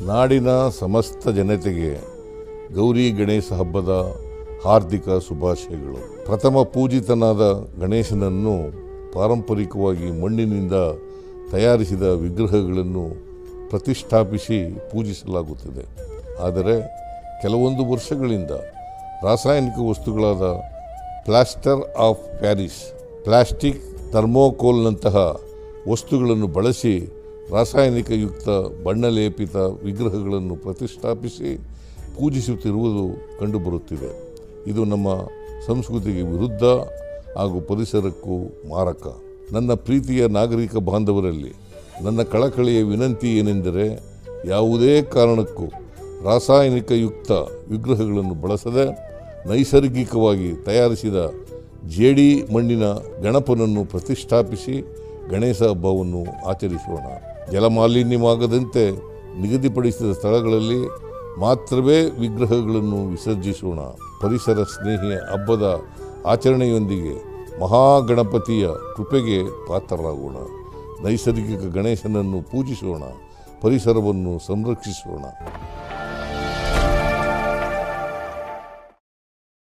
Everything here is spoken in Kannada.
ನಾಡಿನ ಸಮಸ್ತ ಜನತೆಗೆ ಗೌರಿ ಗಣೇಶ ಹಬ್ಬದ ಹಾರ್ದಿಕ ಶುಭಾಶಯಗಳು. ಪ್ರಥಮ ಪೂಜಿತನಾದ ಗಣೇಶನನ್ನು ಪಾರಂಪರಿಕವಾಗಿ ಮಣ್ಣಿನಿಂದ ತಯಾರಿಸಿದ ವಿಗ್ರಹಗಳನ್ನು ಪ್ರತಿಷ್ಠಾಪಿಸಿ ಪೂಜಿಸಲಾಗುತ್ತದೆ. ಆದರೆ ಕೆಲವೊಂದು ವರ್ಷಗಳಿಂದ ರಾಸಾಯನಿಕ ವಸ್ತುಗಳಾದ ಪ್ಲಾಸ್ಟರ್ ಆಫ್ ಪ್ಯಾರಿಸ್, ಪ್ಲಾಸ್ಟಿಕ್ ಥರ್ಮೋಕೋಲ್ನಂತಹ ವಸ್ತುಗಳನ್ನು ಬಳಸಿ ರಾಸಾಯನಿಕಯುಕ್ತ ಬಣ್ಣಲೇಪಿತ ವಿಗ್ರಹಗಳನ್ನು ಪ್ರತಿಷ್ಠಾಪಿಸಿ ಪೂಜಿಸುತ್ತಿರುವುದು ಕಂಡುಬರುತ್ತಿದೆ. ಇದು ನಮ್ಮ ಸಂಸ್ಕೃತಿಗೆ ವಿರುದ್ಧ ಹಾಗೂ ಪರಿಸರಕ್ಕೂ ಮಾರಕ. ನನ್ನ ಪ್ರೀತಿಯ ನಾಗರಿಕ ಬಾಂಧವರಲ್ಲಿ ನನ್ನ ಕಳಕಳಿಯ ವಿನಂತಿ ಏನೆಂದರೆ, ಯಾವುದೇ ಕಾರಣಕ್ಕೂ ರಾಸಾಯನಿಕಯುಕ್ತ ವಿಗ್ರಹಗಳನ್ನು ಬಳಸದೆ ನೈಸರ್ಗಿಕವಾಗಿ ತಯಾರಿಸಿದ ಜೇಡಿ ಮಣ್ಣಿನ ಗಣಪನನ್ನು ಪ್ರತಿಷ್ಠಾಪಿಸಿ ಗಣೇಶ ಹಬ್ಬವನ್ನು ಆಚರಿಸೋಣ. ಜಲಮಾಲಿನ್ಯವಾಗದಂತೆ ನಿಗದಿಪಡಿಸಿದ ಸ್ಥಳಗಳಲ್ಲಿ ಮಾತ್ರವೇ ವಿಗ್ರಹಗಳನ್ನು ವಿಸರ್ಜಿಸೋಣ. ಪರಿಸರ ಸ್ನೇಹಿ ಹಬ್ಬದ ಆಚರಣೆಯೊಂದಿಗೆ ಮಹಾಗಣಪತಿಯ ಕೃಪೆಗೆ ಪಾತ್ರರಾಗೋಣ. ನೈಸರ್ಗಿಕ ಗಣೇಶನನ್ನು ಪೂಜಿಸೋಣ. ಪರಿಸರವನ್ನು ಸಂರಕ್ಷಿಸೋಣ.